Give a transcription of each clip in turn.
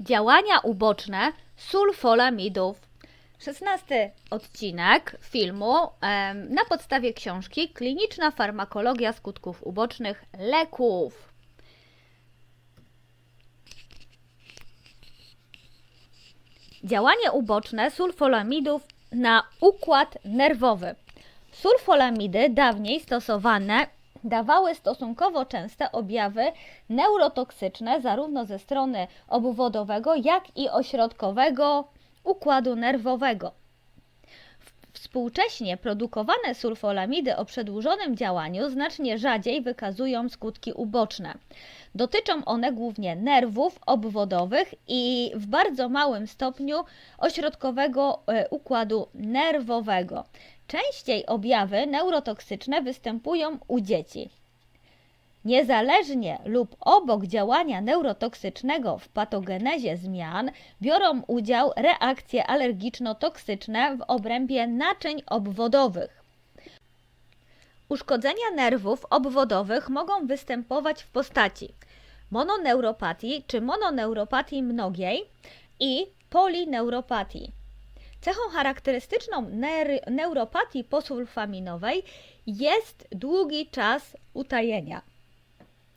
Działania uboczne sulfolamidów. Szesnasty odcinek filmu na podstawie książki Kliniczna farmakologia skutków ubocznych leków. Działanie uboczne sulfolamidów na układ nerwowy. Sulfolamidy dawniej stosowane dawały stosunkowo częste objawy neurotoksyczne zarówno ze strony obwodowego, jak i ośrodkowego układu nerwowego. Współcześnie produkowane sulfolamidy o przedłużonym działaniu znacznie rzadziej wykazują skutki uboczne. Dotyczą one głównie nerwów obwodowych i w bardzo małym stopniu ośrodkowego e, układu nerwowego. Częściej objawy neurotoksyczne występują u dzieci. Niezależnie lub obok działania neurotoksycznego w patogenezie zmian biorą udział reakcje alergiczno-toksyczne w obrębie naczyń obwodowych. Uszkodzenia nerwów obwodowych mogą występować w postaci mononeuropatii czy mononeuropatii mnogiej i polineuropatii. Cechą charakterystyczną neuropatii posulfaminowej jest długi czas utajenia.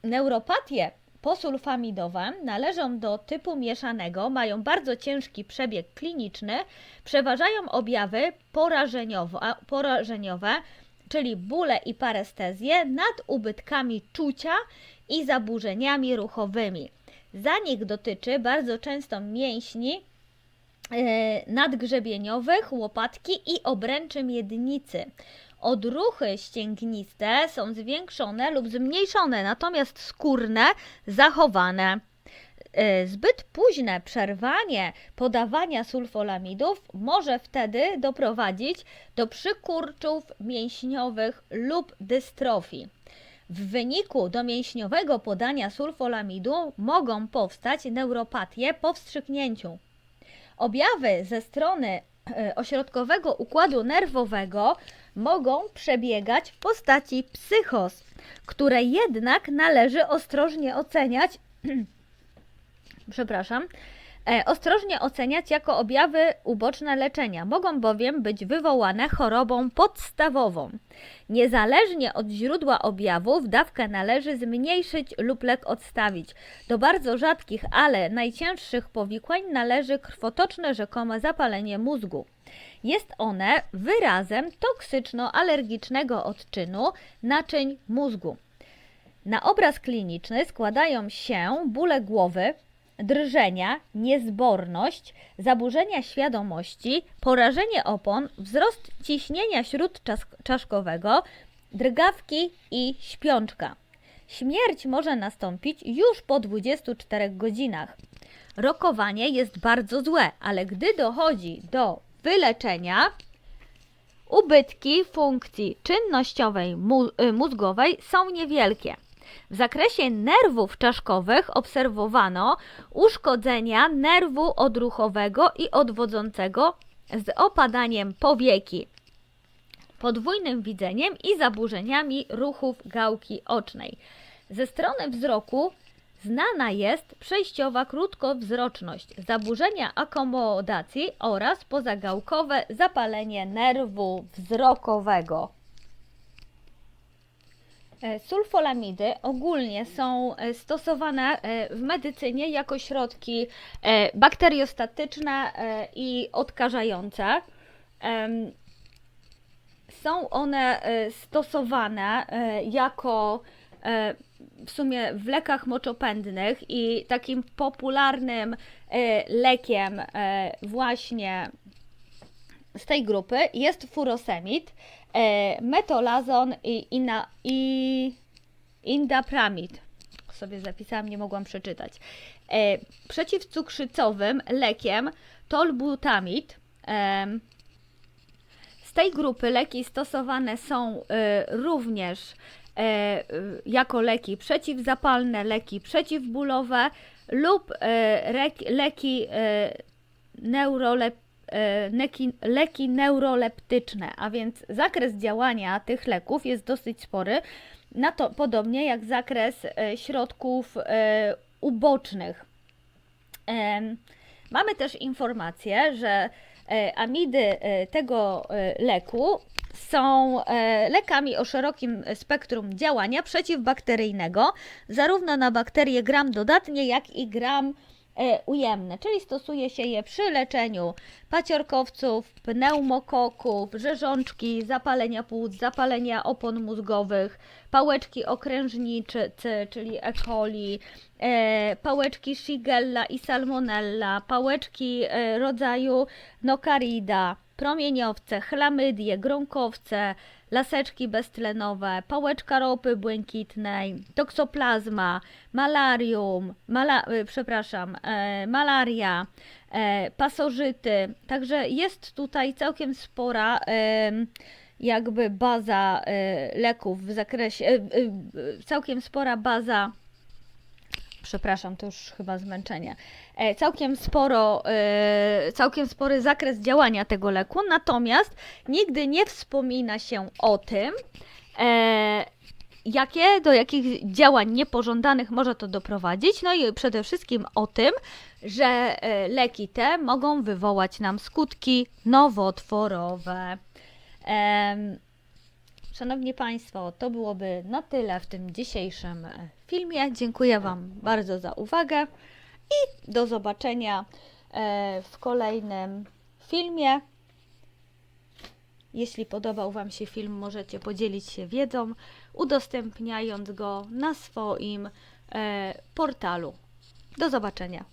Neuropatie posulfamidowe należą do typu mieszanego, mają bardzo ciężki przebieg kliniczny, przeważają objawy porażeniowe, czyli bóle i parestezje nad ubytkami czucia i zaburzeniami ruchowymi. Zanik dotyczy bardzo często mięśni e, nadgrzebieniowych, łopatki i obręczy miednicy. Odruchy ścięgniste są zwiększone lub zmniejszone, natomiast skórne zachowane. E, Zbyt późne przerwanie podawania sulfolamidów może wtedy doprowadzić do przykurczów mięśniowych lub dystrofii. W wyniku domięśniowego podania sulfolamidu mogą powstać neuropatie po wstrzyknięciu. Objawy ze strony ośrodkowego układu nerwowego mogą przebiegać w postaci psychos, które jednak należy ostrożnie oceniać. Przepraszam. E, ostrożnie oceniać jako objawy uboczne leczenia. Mogą bowiem być wywołane chorobą podstawową. Niezależnie od źródła objawów, dawkę należy zmniejszyć lub lek odstawić. Do bardzo rzadkich, ale najcięższych powikłań należy krwotoczne rzekome zapalenie mózgu. Jest one wyrazem toksyczno-alergicznego odczynu naczyń mózgu. Na obraz kliniczny składają się bóle głowy, drżenia, niezborność, zaburzenia świadomości, porażenie opon, wzrost ciśnienia śródczaszkowego, drgawki i śpiączka. Śmierć może nastąpić już po 24 godzinach. Rokowanie jest bardzo złe, ale gdy dochodzi do wyleczenia, ubytki funkcji czynnościowej y, mózgowej są niewielkie. W zakresie nerwów czaszkowych obserwowano uszkodzenia nerwu odruchowego i odwodzącego z opadaniem powieki, podwójnym widzeniem i zaburzeniami ruchów gałki ocznej. Ze strony wzroku znana jest przejściowa krótkowzroczność, zaburzenia akomodacji oraz pozagałkowe zapalenie nerwu wzrokowego. E, Sulfolamidy ogólnie są e, stosowane e, w medycynie jako środki bakteriostatyczne i odkażające. Są one stosowane jako w sumie w lekach moczopędnych i takim popularnym lekiem właśnie z tej grupy jest furosemid, metolazon i, ina, i indapramid. Sobie zapisałam, nie mogłam przeczytać. E, przeciwcukrzycowym lekiem tolbutamid. em, z tej grupy leki stosowane są e, również e, e, jako leki przeciwzapalne, leki przeciwbólowe lub e, leki e, neurolep, e, leki, leki neuroleptyczne, a więc zakres działania tych leków jest dosyć spory, na to podobnie jak zakres e, środków e, ubocznych. Mamy też informację, że e, amidy e, tego e, leku są e, lekami o szerokim spektrum działania przeciwbakteryjnego, zarówno na bakterie gram dodatnie, jak i gram e, ujemne, czyli stosuje się je przy leczeniu paciorkowców, pneumokoków, rzeżączki, zapalenia płuc, zapalenia opon mózgowych, pałeczki okrężniczycy, czyli E. coli, e, pałeczki Shigella i Salmonella, pałeczki e, rodzaju Nocarida, promieniowce, chlamydie, grąkowce, laseczki beztlenowe, pałeczka ropy błękitnej, toksoplazma, malarium, mala, e, przepraszam, e, malaria, e, pasożyty. Także jest tutaj całkiem spora em, jakby baza e, leków w zakresie, e, e, całkiem spora baza przepraszam, to już chyba zmęczenie. E, całkiem sporo, e, całkiem spory zakres działania tego leku, natomiast nigdy nie wspomina się o tym, e, jakie, do jakich działań niepożądanych może to doprowadzić, no i przede wszystkim o tym, że leki te mogą wywołać nam skutki nowotworowe. Szanowni Państwo, to byłoby na tyle w tym dzisiejszym e, filmie. Dziękuję Wam bardzo za uwagę i do zobaczenia e, w kolejnym filmie. Jeśli podobał Wam się film, możecie podzielić się wiedzą, udostępniając go na swoim e, portalu. Do zobaczenia.